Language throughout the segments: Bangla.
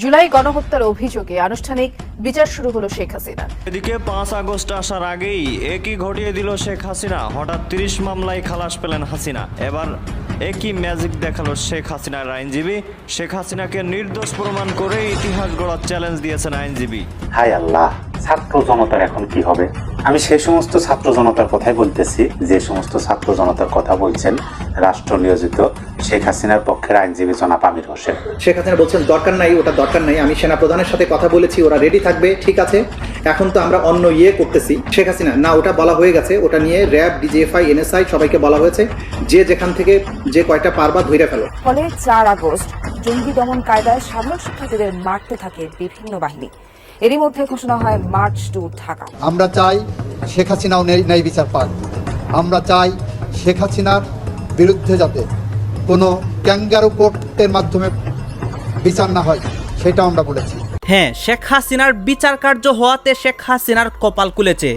জুলাই গণহত্যার অভিযোগে আনুষ্ঠানিক বিচার শুরু হলো শেখ হাসিনা এদিকে পাঁচ আগস্ট আসার আগেই একই ঘটিয়ে দিল শেখ হাসিনা। হঠাৎ তিরিশ মামলায় খালাস পেলেন হাসিনা। এবার একই ম্যাজিক দেখাল শেখ হাসিনার আইনজীবী। শেখ হাসিনাকে নির্দোষ প্রমাণ করে ইতিহাস গড়ার চ্যালেঞ্জ দিয়েছেন আইনজীবী। হায় আল্লাহ ছাত্র জনতার এখন কি হবে? আমি সেই সমস্ত ছাত্র জনতার কথাই বলতেছি যে সমস্ত ছাত্র জনতার কথা বলছেন রাষ্ট্র নিয়োজিত শেখ হাসিনার পক্ষের আইনজীবী জনাব আমির হোসেন। শেখ হাসিনা বলছেন দরকার নাই ওটা দরকার নাই আমি সেনা প্রধানের সাথে কথা বলেছি ওরা রেডি থাকবে ঠিক আছে। এখন তো আমরা অন্য ইয়ে করতেছি। শেখ হাসিনা না ওটা বলা হয়ে গেছে। ওটা নিয়ে র্যাব ডিজিএফআই এনএসআই সবাইকে বলা হয়েছে যে যেখান থেকে যে কয়টা পারবা ধরে ফেলো। ফলে চার আগস্ট জঙ্গি দমন কায়দায় সাধারণ শিক্ষার্থীদের মারতে থাকে বিভিন্ন বাহিনী। এরই মধ্যে ঘোষণা হয় মার্চ টু ঢাকা। আমরা চাই শেখ হাসিনাও ন্যায় বিচার পাক। আমরা চাই শেখ হাসিনার বিরুদ্ধে যাতে কোনো ক্যাঙ্গারু কোর্টের মাধ্যমে বিচার না হয় সেটা আমরা বলেছি। হ্যাঁ শেখ হাসিনার বিচার কার্য হওয়াতে শেখ হাসিনার কপাল খুলেছে।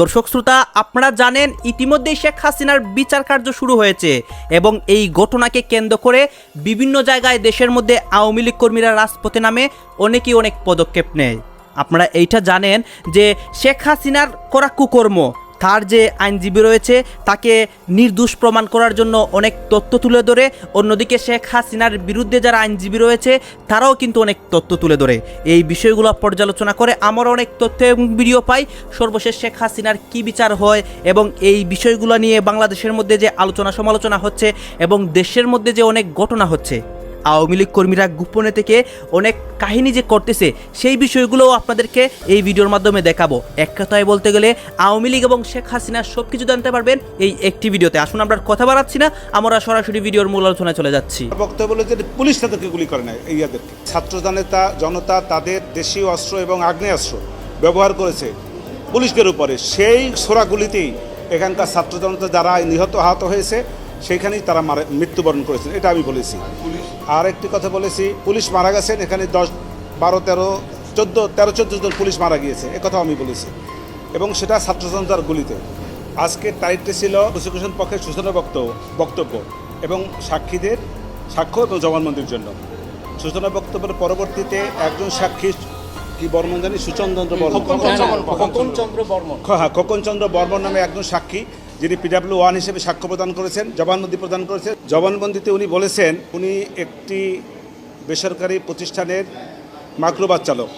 দর্শক শ্রোতা, আপনারা জানেন, ইতিমধ্যেই শেখ হাসিনার বিচার কার্য শুরু হয়েছে এবং এই ঘটনাকে কেন্দ্র করে বিভিন্ন জায়গায় দেশের মধ্যে আওয়ামী লীগ কর্মীরা রাজপথে নামে অনেকেই অনেক পদক্ষেপ নেয়। আপনারা এইটা জানেন যে শেখ হাসিনার করা কুকর্ম তার যে আইনজীবী রয়েছে, তাকে নির্দোষ প্রমাণ করার জন্য অনেক তথ্য তুলে ধরে। অন্যদিকে শেখ হাসিনার বিরুদ্ধে যারা আইনজীবী রয়েছে, তারাও কিন্তু অনেক তথ্য তুলে ধরে। এই বিষয়গুলো পর্যালোচনা করে আমরা অনেক তথ্য এবং ভিডিও পাই। সর্বশেষ শেখ হাসিনার কি বিচার হয় এবং এই বিষয়গুলো নিয়ে বাংলাদেশের মধ্যে যে আলোচনা সমালোচনা হচ্ছে এবং দেশের মধ্যে যে অনেক ঘটনা হচ্ছে। আওয়ামী লীগ কর্মীরা গোপনে থেকে অনেক কাহিনী যে করতেছে, সেই বিষয়গুলোও আপনাদেরকে এই ভিডিওর মাধ্যমে দেখাবো। এক কথায় বলতে গেলে, আওয়ামী লীগ এবং শেখ হাসিনা সব কিছু জানতে পারবেন এই একটি ভিডিওতে। আসুন, আমরা কথা বাড়াচ্ছি না, আমরা সরাসরি ভিডিওর মূল আলোচনায় চলে যাচ্ছি। বক্তব্য হলো যে পুলিশ তাদেরকে গুলি করে না ইয়াদেরকে। ছাত্র জনতা জনতা, তাদের দেশীয় অস্ত্র এবং আগ্নেয়াস্ত্র ব্যবহার করেছে পুলিশদের উপরে। সেই সোরাগুলিতেই এখানকার ছাত্র জনতা যারা নিহত, আহত হয়েছে সেইখানেই তারা মারা মৃত্যুবরণ করেছেন এটা আমি বলেছি। আর একটি কথা বলেছি পুলিশ মারা গেছেন এখানে দশ বারো তেরো চোদ্দ তেরো চোদ্দ জন পুলিশ মারা গিয়েছে একথাও আমি বলেছি। এবং সেটা ছাত্র জনতার গুলিতে। আজকে তারিখটি ছিল প্রসিকিউশন পক্ষের সূচনা বক্তব্য বক্তব্য এবং সাক্ষীদের সাক্ষ্য এবং জবানবন্দির জন্য। সূচনা বক্তব্যের পরবর্তীতে একজন সাক্ষী কি বর্মন জানি? সুচন্দ্র বর্মন। খোকনচন্দ্র বর্মন। হ্যাঁ খোকনচন্দ্র বর্মন নামে একজন সাক্ষী যিনি পিডাব্লিউ ওয়ান হিসেবে সাক্ষ্য প্রদান করেছেন জবানবন্দি প্রদান করেছেন। জবানবন্দিতে উনি বলেছেন উনি একটি বেসরকারি প্রতিষ্ঠানের মাইক্রোবাস চালক।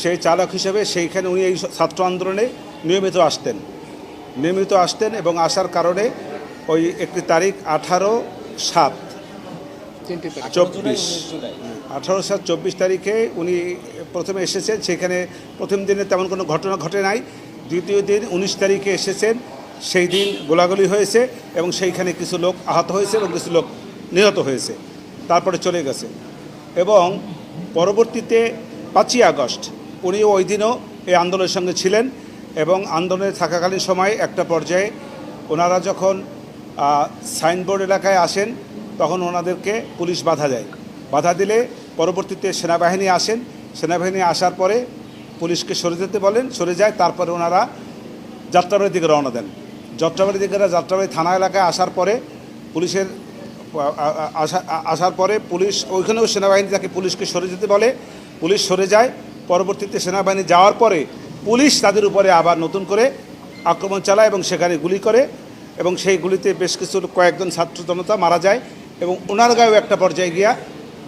সেই চালক হিসেবে সেইখানে উনি এই ছাত্র আন্দোলনে নিয়মিত আসতেন। নিয়মিত আসতেন এবং আসার কারণে ওই একটি তারিখ আঠারো সাত চব্বিশ। আঠারো সাত চব্বিশ তারিখে উনি প্রথমে এসেছেন। সেখানে প্রথম দিনে তেমন কোনো ঘটনা ঘটে নাই। দ্বিতীয় দিন উনিশ তারিখে এসেছেন। সেই দিন গোলাগুলি হয়েছে এবং সেইখানে কিছু লোক আহত হয়েছে এবং কিছু লোক নিহত হয়েছে। তারপরে চলে গেছে। এবং পরবর্তীতে পাঁচই আগস্ট উনি ওই দিনও এই আন্দোলনের সঙ্গে ছিলেন এবং আন্দোলনে থাকাকালীন সময় একটা পর্যায়ে ওনারা যখন সাইনবোর্ড এলাকায় আসেন, তখন ওনাদেরকে পুলিশ বাধা দেয়। বাধা দিলে পরবর্তীতে সেনাবাহিনী আসেন। সেনাবাহিনী আসার পরে পুলিশকে সরে যেতে বলেন, সরে যায়। তারপরে ওনারা যাত্রাবাড়ির দিকে রওনা দেন। যাত্রাবাড়ির দিকে যাত্রাবাড়ি থানা এলাকায় আসার পরে পুলিশের আসার পরে পুলিশ, ওইখানেও সেনাবাহিনী তাকে পুলিশকে সরে যেতে বলে। পুলিশ সরে যায়। পরবর্তীতে সেনাবাহিনী যাওয়ার পরে পুলিশ তাদের উপরে আবার নতুন করে আক্রমণ চালায় এবং সেখানে গুলি করে এবং সেই গুলিতে বেশ কিছু কয়েকজন ছাত্র জনতা মারা যায় এবং ওনার গায়েও একটা পর্যায়ে গিয়া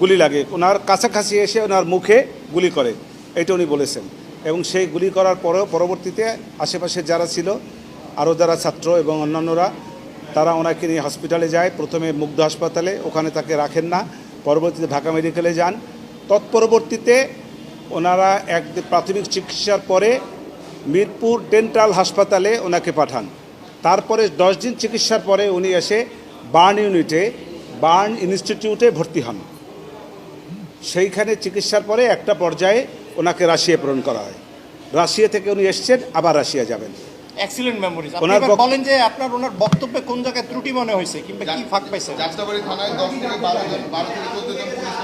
গুলি লাগে। ওনার কাছাকাছি এসে ওনার মুখে গুলি করে। এটা উনি বলেছেন। এবং সেই গুলি করার পরেও পরবর্তীতে আশেপাশে যারা ছিল আরও যারা ছাত্র এবং অন্যান্যরা, তারা ওনাকে নিয়ে হসপিটালে যায়। প্রথমে মুগ্ধ হাসপাতালে, ওখানে তাকে রাখেন না। পরবর্তীতে ঢাকা মেডিকেলে যান। তৎপরবর্তীতে ওনারা এক প্রাথমিক চিকিৎসার পরে মিরপুর ডেন্টাল হাসপাতালে ওনাকে পাঠান। তারপরে দশ দিন চিকিৎসার পরে উনি এসে বার্ন ইউনিটে, বার্ন ইনস্টিটিউটে ভর্তি হন। সেইখানে চিকিৎসার পরে একটা পর্যায়ে ওনাকে রাশিয়া প্রেরণ করা হয়। রাশিয়া থেকে উনি এসছেন, আবার রাশিয়া যাবেন। এক্সিলেন্ট মেমোরিজ আপনি বলেন যে আপনার ওনার বক্তব্যে কোন জায়গায় ত্রুটি মনে হয়েছে কিংবা কি ফাঁক পাইছে? যাত্রাবাড়ি থানায় দশ থেকে বারো জন বারো থেকে চোদ্দ জন পুলিশ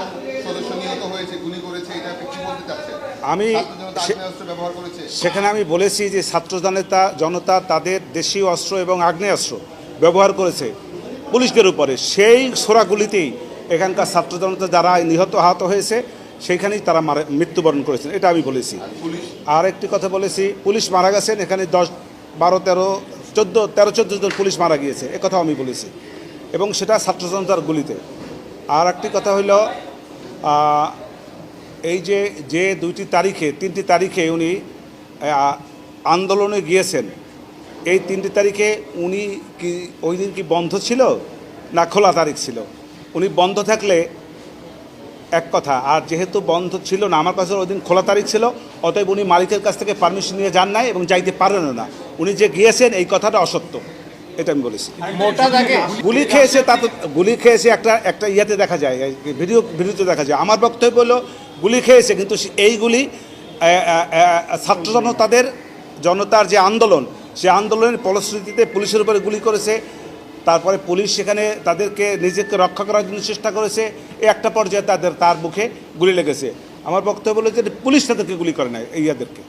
সদস্য নিহত হয়েছে গুলি করেছে এটা আপনি কি বলতে চাচ্ছেন? আমি সেখানে আমি বলেছি যে ছাত্র জনতা জনতা তাদের দেশীয় অস্ত্র এবং আগ্নেয়াস্ত্র ব্যবহার করেছে পুলিশদের উপরে। সেই সোরাগুলিতেই এখানকার ছাত্র জনতা যারা নিহত আহত হয়েছে সেইখানেই তারা মারা মৃত্যুবরণ করেছেন এটা আমি বলেছি। আর একটি কথা বলেছি পুলিশ মারা গেছেন এখানে দশ বারো, তেরো, চোদ্দ তেরো, চোদ্দ জন পুলিশ মারা গিয়েছে, এ কথাও আমি বলেছি। এবং সেটা ছাত্র জনতার গুলিতে। আর একটি কথা হইল এই যে যে দুইটি তারিখে, তিনটি তারিখে উনি আন্দোলনে গিয়েছেন, এই তিনটি তারিখে উনি কি, ওই দিন কি বন্ধ ছিল? না খোলা তারিখ ছিল? উনি বন্ধ থাকলে এক কথা আর যেহেতু বন্ধ ছিল না আমার কাছে ওই দিন খোলা তারিখ ছিল অতএব উনি মালিকের কাছ থেকে পারমিশন নিয়ে যান নাই এবং যাইতে পারেন না। উনি যে গিয়েছেন এই কথাটা অসত্য। এটা আমি বলেছি। গুলি খেয়েছে তা তো গুলি খেয়েছে একটা একটা ইয়েতে দেখা যায় ভিডিও ভিডিওতে দেখা যায়। আমার বক্তব্য হলো গুলি খেয়েছে কিন্তু এই গুলি ছাত্র জনতাদের জনতার যে আন্দোলন সে আন্দোলনের ফলশ্রুতিতে পুলিশের উপরে গুলি করেছে তারপরে পুলিশ সেখানে তাদেরকে নিজেকে রক্ষা করার জন্য চেষ্টা করেছে। এই একটা পর্যায়ে তাদের তার মুখে গুলি লেগেছে। আমার বক্তব্য হলো যে পুলিশ তাদেরকে গুলি করে নাই এই ইয়াদেরকে।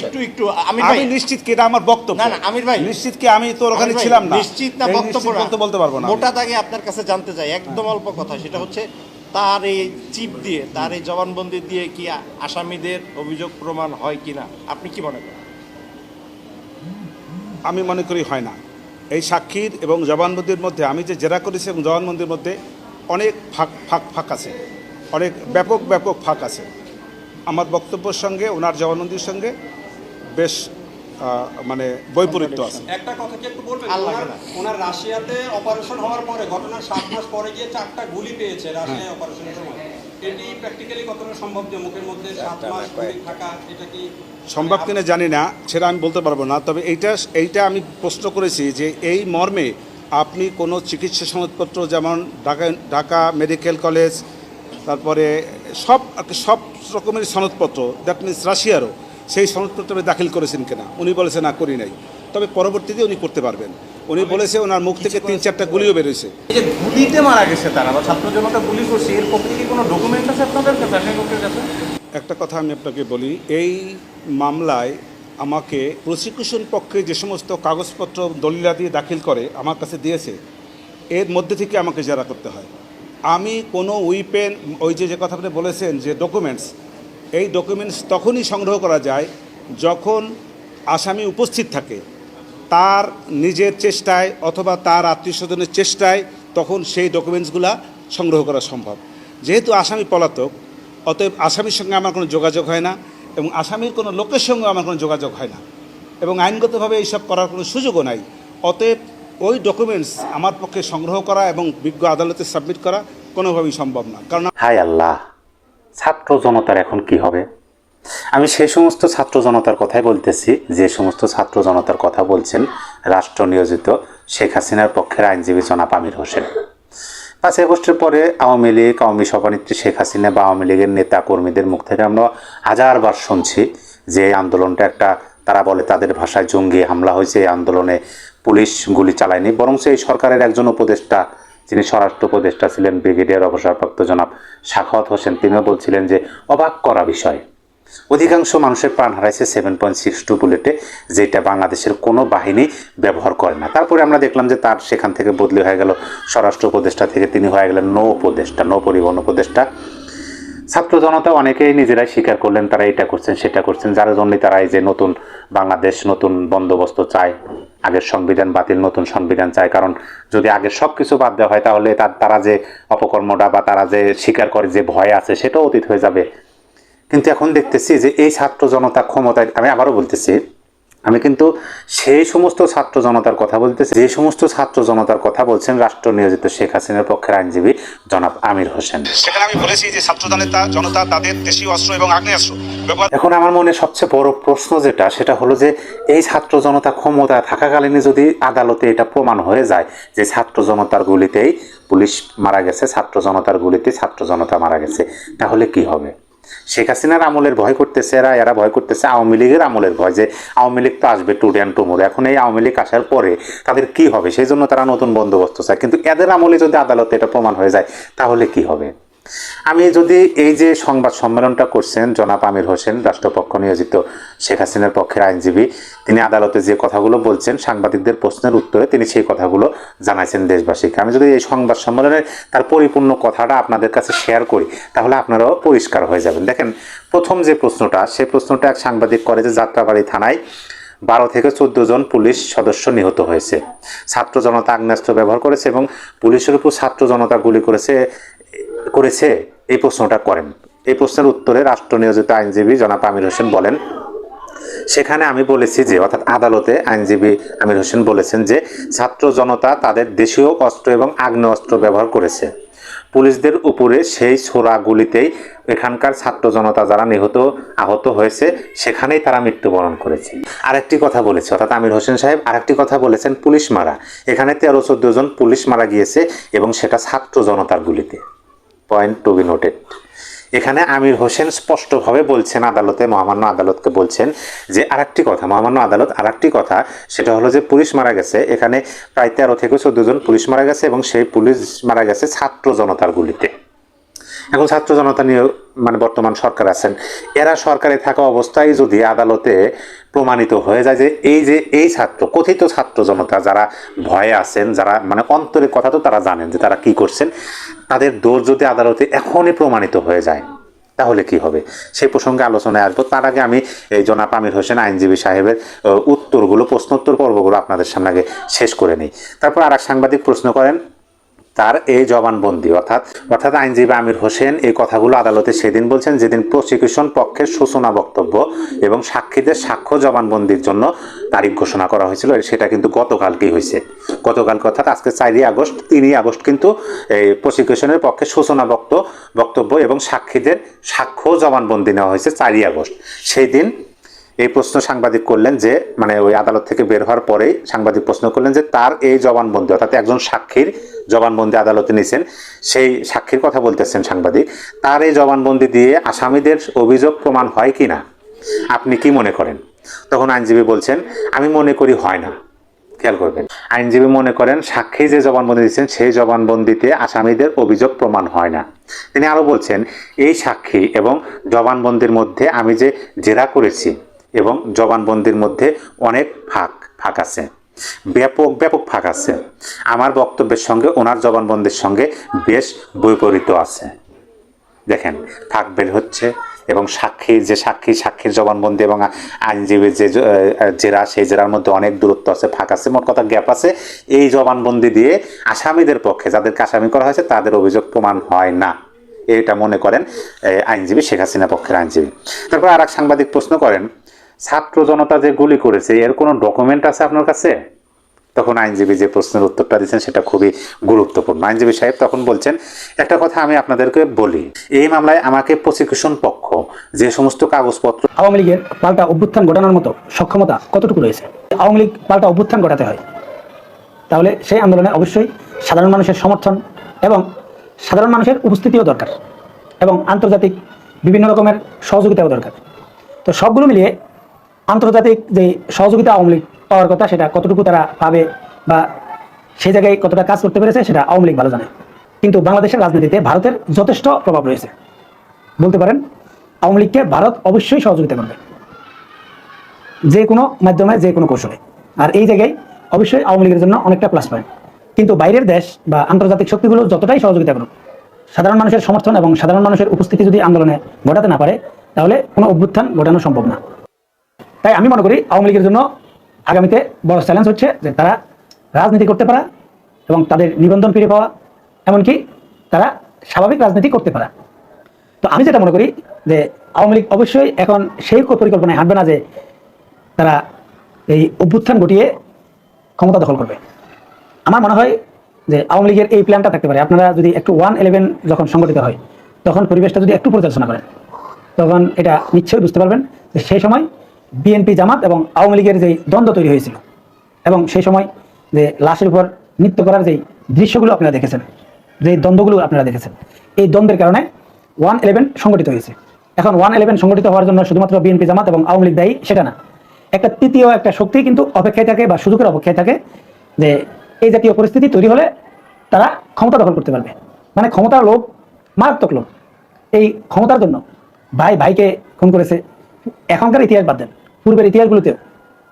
একটু একটু আমি নিশ্চিত কি এটা আমার বক্তব্য? না, না, আমির ভাই। নিশ্চিত কি আমি তো ওখানে ছিলাম না? নিশ্চিত না এই বক্তব্য বলতে বলতে পারব না। মোটা দাগে আপনার কাছে জানতে চাই একদম অল্প কথা সেটা হচ্ছে তার এই চিপ দিয়ে তার এই জবানবন্দি দিয়ে কি আসামিদের অভিযোগ প্রমাণ হয় কিনা? আপনি কি মনে করেন? আমি মনে করি হয় না। এই সাক্ষীর এবং জবানবন্দির মধ্যে, আমি যে জেরা করেছি এবং জবানবন্দির মধ্যে অনেক ফাঁক ফাঁক ফাঁক আছে। অনেক ব্যাপক ব্যাপক ফাঁক আছে। আমার বক্তব্যের সঙ্গে, ওনার জবানবন্দির সঙ্গে বেশ মানে বৈপরীত্য আছে। একটা কথা কি একটু বলবেন? ওনার রাশিয়াতে অপারেশন হওয়ার পরে, ঘটনার সাত মাস পরে গিয়ে চারটা গুলি পেয়েছে রাশিয়ায় অপারেশনের সময়। এটি প্র্যাকটিক্যালি কতটা সম্ভব যে মুখের মধ্যে সাত মাস থাকা এটা কি সম্ভব কিনা জানি না সেটা আমি বলতে পারব না তবে এইটা এইটা আমি প্রশ্ন করেছি যে এই মর্মে আপনি কোনো চিকিৎসা সনদপত্র যেমন ঢাকা ঢাকা মেডিকেল কলেজ তারপরে সব সব রকমের সনদপত্র দ্যাট মিনস রাশিয়ারও সেই সনদপত্র দাখিল করেছেন কিনা উনি বলেছেন না করি নাই। তবে পরবর্তীতে উনি করতে পারবেন। উনি বলেছে ওনার মুখ থেকে তিন চারটা গুলিও বেরোয়েছে এই যে গুলিতে মারা গেছে তারা বা ছাত্র জনতা গুলি করছে এর পক্ষে কি কোনো ডকুমেন্ট আছে আপনাদের কাছে কাছে? একটা কথা আমি আপনাকে বলি এই মামলায় আমাকে প্রসিকিউশন পক্ষে যে সমস্ত কাগজপত্র দলিলাদি দাখিল করে আমার কাছে দিয়েছে এর মধ্যে থেকে আমাকে জেরা করতে হয়। আমি কোনো উইপেন ওই যে যে কথা আপনি বলেছেন যে ডকুমেন্টস এই ডকুমেন্টস তখনই সংগ্রহ করা যায় যখন আসামি উপস্থিত থাকে। তার নিজের চেষ্টায় অথবা তার আত্মীয় স্বজনের চেষ্টায় তখন সেই ডকুমেন্টসগুলা সংগ্রহ করা সম্ভব। যেহেতু আসামি পলাতক, অতএব আসামির সঙ্গে আমার কোনো যোগাযোগ হয় না এবং আসামির কোনো লোকের সঙ্গে আমার কোনো যোগাযোগ হয় না এবং আইনগতভাবে এইসব করার কোনো সুযোগও নাই। অতএব ওই ডকুমেন্টস আমার পক্ষে সংগ্রহ করা এবং বিজ্ঞ আদালতে সাবমিট করা কোনোভাবেই সম্ভব না। কারণ হায় আল্লাহ, ছাত্র জনতার এখন কি হবে? আমি সেই সমস্ত ছাত্র জনতার কথাই বলতেছি, যে সমস্ত ছাত্র জনতার কথা বলছেন রাষ্ট্র নিয়োজিত শেখ হাসিনার পক্ষের আইনজীবী জনাব আমির হোসেন। পাঁচ আগস্টের পরে আওয়ামী লীগ, আওয়ামী সভানেত্রী শেখ হাসিনা বা আওয়ামী লীগের নেতা কর্মীদের মুখ থেকে আমরা হাজারবার শুনছি যে আন্দোলনটা একটা, তারা বলে তাদের ভাষায় জঙ্গি হামলা হয়েছে, এই আন্দোলনে পুলিশ গুলি চালায়নি। বরং এই সরকারের একজন উপদেষ্টা, যিনি স্বরাষ্ট্র উপদেষ্টা ছিলেন, ব্রিগেডিয়ার অবসরপ্রাপ্ত জনাব সাখাওয়াত হোসেন, তিনিও বলছিলেন যে অবাক করা বিষয়। অধিকাংশ মানুষের প্রাণ হারাইছে সেভেন পয়েন্ট সিক্স টু বুলেটে যেটা বাংলাদেশের কোনো বাহিনী ব্যবহার করে না। তারপরে আমরা দেখলাম যে তার সেখান থেকে বদলি হয়ে গেল স্বরাষ্ট্র উপদেষ্টা থেকে, তিনি হয়ে গেলেন নৌ উপদেষ্টা, নৌ পরিবহন উপদেষ্টা। ছাত্র জনতা অনেকেই নিজেরাই স্বীকার করলেন, তারা এটা করছেন, সেটা করছেন, যার জন্যই তারা এই যে নতুন বাংলাদেশ, নতুন বন্দোবস্ত চায়, আগের সংবিধান বাতিল, নতুন সংবিধান চায়। কারণ যদি আগের সব কিছু বাদ দেওয়া হয়, তাহলে তারা যে অপকর্মটা বা তারা যে স্বীকার করে যে ভয় আছে, সেটাও অতীত হয়ে যাবে। কিন্তু এখন দেখতেছি যে এই ছাত্র জনতা ক্ষমতায় আমি আবারও বলতেছি আমি কিন্তু সেই সমস্ত ছাত্র জনতার কথা বলতেছি যে সমস্ত ছাত্র জনতার কথা বলছেন রাষ্ট্র নিয়োজিত শেখ হাসিনার পক্ষের আইনজীবী জনাব আমির হোসেন। সেখানে আমি বলেছি যে ছাত্র জনতা তাদের দেশীয় অস্ত্র এবং আগ্নেয়াস্ত্র এখন আমার মনে সবচেয়ে বড় প্রশ্ন যেটা সেটা হলো যে এই ছাত্র জনতা ক্ষমতায় থাকাকালীন যদি আদালতে এটা প্রমাণ হয়ে যায় যে ছাত্র জনতার গুলিতেই পুলিশ মারা গেছে ছাত্র জনতার গুলিতে ছাত্র জনতা মারা গেছে তাহলে কি হবে? শেখ হাসিনার আমলের ভয় করতেছে এরা এরা ভয় করতেছে আওয়ামী লীগের আমলের ভয় যে আওয়ামী লীগ তো আসবে টু ড্যান টুমোর এখন এই আওয়ামী লীগ আসার পরে তাদের কি হবে? সেই জন্য তারা নতুন বন্দোবস্ত চায়। কিন্তু এদের আমলে যদি আদালতে এটা প্রমাণ হয়ে যায়, তাহলে কি হবে? আমি যদি এই যে সংবাদ সম্মেলনটা করছেন জনাব আমির হোসেন, রাষ্ট্রপক্ষ নিয়োজিত শেখ হাসিনার পক্ষের আইনজীবী, তিনি আদালতে যে কথাগুলো বলছেন, সাংবাদিকদের প্রশ্নের উত্তরে তিনি সেই কথাগুলো জানাইছেন দেশবাসীকে। আমি যদি এই সংবাদ সম্মেলনের তার পরিপূর্ণ কথাটা আপনাদের কাছে শেয়ার করি, তাহলে আপনারাও পরিষ্কার হয়ে যাবেন। দেখেন, প্রথম যে প্রশ্নটা সেই প্রশ্নটা এক সাংবাদিক করে যে যাত্রাবাড়ি থানায় বারো থেকে চোদ্দ জন পুলিশ সদস্য নিহত হয়েছে। ছাত্র জনতা আগ্নেয়াস্ত্র ব্যবহার করেছে এবং পুলিশের উপর ছাত্র জনতা গুলি করেছে করেছে এই প্রশ্নটা করেন। এই প্রশ্নের উত্তরে রাষ্ট্র নিয়োজিত আইনজীবী জনাব আমির হোসেন বলেন, সেখানে আমি বলেছি যে, অর্থাৎ আদালতে আইনজীবী আমির হোসেন বলেছেন যে, ছাত্র জনতা তাদের দেশীয় অস্ত্র এবং আগ্নেয় অস্ত্র ব্যবহার করেছে। পুলিশদের উপরে সেই ছোড়া গুলিতেই এখানকার ছাত্র জনতা যারা নিহত, আহত হয়েছে, সেখানেই তারা মৃত্যুবরণ করেছে। আরেকটি কথা বলেছে, অর্থাৎ আমির হোসেন সাহেব আরেকটি কথা বলেছেন, পুলিশ মারা। এখানে তেরো চোদ্দ জন পুলিশ মারা গিয়েছে এবং সেটা ছাত্র জনতার গুলিতে। Point to be noted. এখানে আমির হোসেন স্পষ্টভাবে বলছেন আদালতে, মহামান্য আদালতকে বলছেন যে আরেকটি কথা, মহামান্য আদালত আরেকটি কথা, সেটা হলো যে পুলিশ মারা গেছে। এখানে প্রায় তেরো থেকে চোদ্দ জন পুলিশ মারা গেছে এবং সেই পুলিশ মারা গেছে ছাত্র জনতার গুলিতে। এখন ছাত্র জনতা নিয়ে মানে বর্তমান সরকার আছেন, এরা সরকারে থাকা অবস্থায় যদি আদালতে প্রমাণিত হয়ে যায় যে এই যে এই ছাত্র, কথিত ছাত্র জনতা যারা ভয়ে আছেন, যারা মানে অন্তরের কথা তো তারা জানেন যে তারা কি করছেন, তাদের দোষ যদি আদালতে এখনই প্রমাণিত হয়ে যায়, তাহলে কি হবে? সেই প্রসঙ্গে আলোচনায় আসব। তার আগে আমি এই জনাব আমির হোসেন আইনজীবী সাহেবের উত্তরগুলো, প্রশ্নোত্তর পর্বগুলো আপনাদের সামনে আগে শেষ করে নিই। তারপর আর সাংবাদিক প্রশ্ন করেন তার এই জবানবন্দি, অর্থাৎ অর্থাৎ আইনজীবী আমির হোসেন এই কথাগুলো আদালতে সেদিন বলছেন যেদিন প্রসিকিউশন পক্ষের সূচনা বক্তব্য এবং সাক্ষীদের সাক্ষ্য জবানবন্দির জন্য তারিখ ঘোষণা করা হয়েছিল, সেটা কিন্তু গতকালকেই হয়েছে। গতকালকে, অর্থাৎ আজকে চারই আগস্ট, তিনই আগস্ট কিন্তু এই প্রসিকিউশনের পক্ষে সূচনা বক্ত, বক্তব্য এবং সাক্ষীদের সাক্ষ্য জবানবন্দি নেওয়া হয়েছে চারই আগস্ট। সেই দিন এই প্রশ্ন সাংবাদিক করলেন যে মানে ওই আদালত থেকে বের হওয়ার পরেই সাংবাদিক প্রশ্ন করলেন যে, তার এই জবানবন্দি, অর্থাৎ একজন সাক্ষীর জবানবন্দি আদালতে নিয়েছেন সেই সাক্ষীর কথা বলতেছেন সাংবাদিক, তার এই জবানবন্দি দিয়ে আসামিদের অভিযোগ প্রমাণ হয় কি না? আপনি কি মনে করেন? তখন আইনজীবী বলছেন, আমি মনে করি হয় না। খেয়াল করবেন, আইনজীবী মনে করেন সাক্ষী যে জবানবন্দি দিচ্ছেন সেই জবানবন্দিতে আসামিদের অভিযোগ প্রমাণ হয় না। তিনি আরও বলছেন, এই সাক্ষী এবং জবানবন্দির মধ্যে আমি যে জেরা করেছি এবং জবানবন্দির মধ্যে অনেক ফাঁক ফাঁক আছে। ব্যাপক ব্যাপক ফাঁক আছে। আমার বক্তব্যের সঙ্গে, ওনার জবানবন্দির সঙ্গে বেশ বৈপরীত আছে। দেখেন, ফাঁক বের হচ্ছে এবং সাক্ষী, যে সাক্ষী, সাক্ষীর জবানবন্দি এবং আইনজীবীর যে জেরা, সেই জেরার মধ্যে অনেক দূরত্ব আছে, ফাঁক আছে, মোট কথা গ্যাপ আছে। এই জবানবন্দি দিয়ে আসামিদের পক্ষে, যাদেরকে আসামি করা হয়েছে, তাদের অভিযোগ প্রমাণ হয় না। এটা মনে করেন আইনজীবী, শেখ হাসিনা পক্ষের আইনজীবী। তারপর আর এক সাংবাদিক প্রশ্ন করেন ছাত্র জনতা যে গুলি করেছে, এর কোনো ডকুমেন্ট আছে আপনার কাছে? তখন আইনজীবী যে প্রশ্নের উত্তরটা দিচ্ছেন সেটা খুবই গুরুত্বপূর্ণ। আইনজীবী সাহেব তখন বলছেন, একটা কথা আমি আপনাদেরকে বলি, এই মামলায় আমাকে প্রসিকিউশন পক্ষ যে সমস্ত কাগজপত্র আওয়ামী লীগের পাল্টা অভ্যুত্থান ঘটানোর মতো সক্ষমতা কতটুকু রয়েছে? আওয়ামী লীগ পাল্টা অভ্যুত্থান ঘটাতে হয়। তাহলে সেই আন্দোলনে অবশ্যই সাধারণ মানুষের সমর্থন এবং সাধারণ মানুষের উপস্থিতিও দরকার এবং আন্তর্জাতিক বিভিন্ন রকমের সহযোগিতাও দরকার। তো সবগুলো মিলিয়ে আন্তর্জাতিক যে সহযোগিতা আওয়ামী লীগ পাওয়ার কথা, সেটা কতটুকু তারা পাবে বা সেই জায়গায় কতটা কাজ করতে পেরেছে, সেটা আওয়ামী লীগ ভালো জানে। কিন্তু বাংলাদেশের রাজনীতিতে ভারতের যথেষ্ট প্রভাব রয়েছে। বলতে পারেন, আওয়ামী লীগকে ভারত অবশ্যই সহযোগিতা করবে। যে কোনো মাধ্যমে, যে কোনো কৌশলে। আর এই জায়গায় অবশ্যই আওয়ামী লীগের জন্য অনেকটা প্লাস পয়েন্ট কিন্তু বাইরের দেশ বা আন্তর্জাতিক শক্তিগুলো যতটাই সহযোগিতা করুক, সাধারণ মানুষের সমর্থন এবং সাধারণ মানুষের উপস্থিতি যদি আন্দোলনে ঘটাতে না পারে, তাহলে কোনো অভ্যুত্থান ঘটানো সম্ভব না। তাই আমি মনে করি আওয়ামী লীগের জন্য আগামীতে বড় চ্যালেঞ্জ হচ্ছে যে তারা রাজনীতি করতে পারা এবং তাদের নিবন্ধন ফিরে পাওয়া, এমনকি তারা স্বাভাবিক রাজনীতি করতে পারা। তো আমি যেটা মনে করি যে আওয়ামী লীগ অবশ্যই এখন সেই পরিকল্পনায় হাঁটবে না যে তারা এই অভ্যুত্থান ঘটিয়ে ক্ষমতা দখল করবে। আমার মনে হয় যে আওয়ামী লীগের এই প্ল্যানটা থাকতে পারে। আপনারা যদি একটু ওয়ান ইলেভেন যখন সংগঠিত হয়, তখন পরিবেশটা যদি একটু পর্যালোচনা করেন, তখন এটা নিশ্চয়ই বুঝতে পারবেন যে সেই সময় বিএনপি জামাত এবং আওয়ামী লীগের যেই দ্বন্দ্ব তৈরি হয়েছিল এবং সেই সময় যে লাশের উপর নৃত্য করার যেই দৃশ্যগুলো আপনারা দেখেছেন যে দ্বন্দ্বগুলো আপনারা দেখেছেন, এই দ্বন্দ্বের কারণে ওয়ান ইলেভেন সংগঠিত হয়েছে। এখন ওয়ান ইলেভেন সংগঠিত হওয়ার জন্য শুধুমাত্র বিএনপি জামাত এবং আওয়ামী লীগ দায়ী সেটা না। একটা তৃতীয় একটা শক্তি কিন্তু অপেক্ষায় থাকে বা সুযোগের অপেক্ষায় থাকে যে এই জাতীয় পরিস্থিতি তৈরি হলে তারা ক্ষমতা দখল করতে পারবে। মানে ক্ষমতার লোভ, মারাত্মক লোক এই ক্ষমতার জন্য ভাই ভাইকে খুন করেছে এখনকার ইতিহাস বাদ দেন। পূর্বের ইতিহাসগুলোতেও।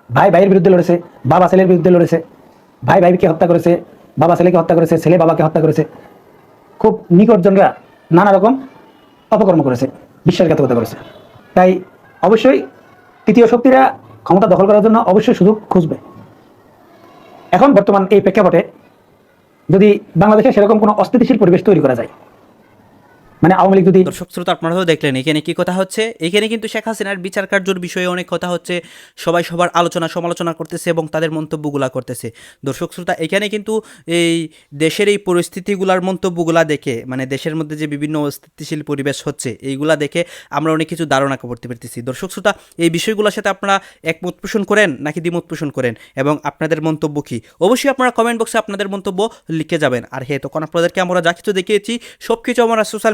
ভাই ভাইয়ের বিরুদ্ধে লড়েছে, বাবা ছেলের বিরুদ্ধে লড়েছে, ভাই ভাইকে হত্যা করেছে, বাবা ছেলেকে হত্যা করেছে, ছেলে বাবাকে হত্যা করেছে। খুব নিকটজনরা নানা রকম অপকর্ম করেছে, বিশ্বাসঘাতকতা করেছে। তাই অবশ্যই তৃতীয় শক্তিরা ক্ষমতা দখল করার জন্য অবশ্যই সুযোগ খুঁজবে। এখন বর্তমান এই প্রেক্ষাপটে যদি বাংলাদেশে সেরকম কোনো অস্থিতিশীল পরিবেশ তৈরি করা যায় মানে আওয়ামী লীগ যদি দর্শক শ্রোতা, আপনারাও দেখলেন, এখানে কি কথা হচ্ছে? এখানে কিন্তু শেখ হাসিনার বিচার কার্যর বিষয়ে অনেক কথা হচ্ছে। সবাই সবার আলোচনা, সমালোচনা করতেছে এবং তাদের মন্তব্যগুলা করতেছে। দর্শক শ্রোতা, এখানে কিন্তু এই দেশের এই পরিস্থিতিগুলার মন্তব্যগুলা দেখে মানে দেশের মধ্যে যে বিভিন্ন অস্থিতিশীল পরিবেশ হচ্ছে, এইগুলা দেখে আমরা অনেক কিছু ধারণা করতে পারতেছি। দর্শক শ্রোতা, এই বিষয়গুলোর সাথে আপনারা একমত পোষণ করেন নাকি দ্বিমত পোষণ করেন? এবং আপনাদের মন্তব্য কী? অবশ্যই আপনারা কমেন্ট বক্সে আপনাদের মন্তব্য লিখে যাবেন। আর হ্যাঁ তখন আপনাদেরকে আমরা যা কিছু দেখিয়েছি সব কিছু আমরা সোশ্যাল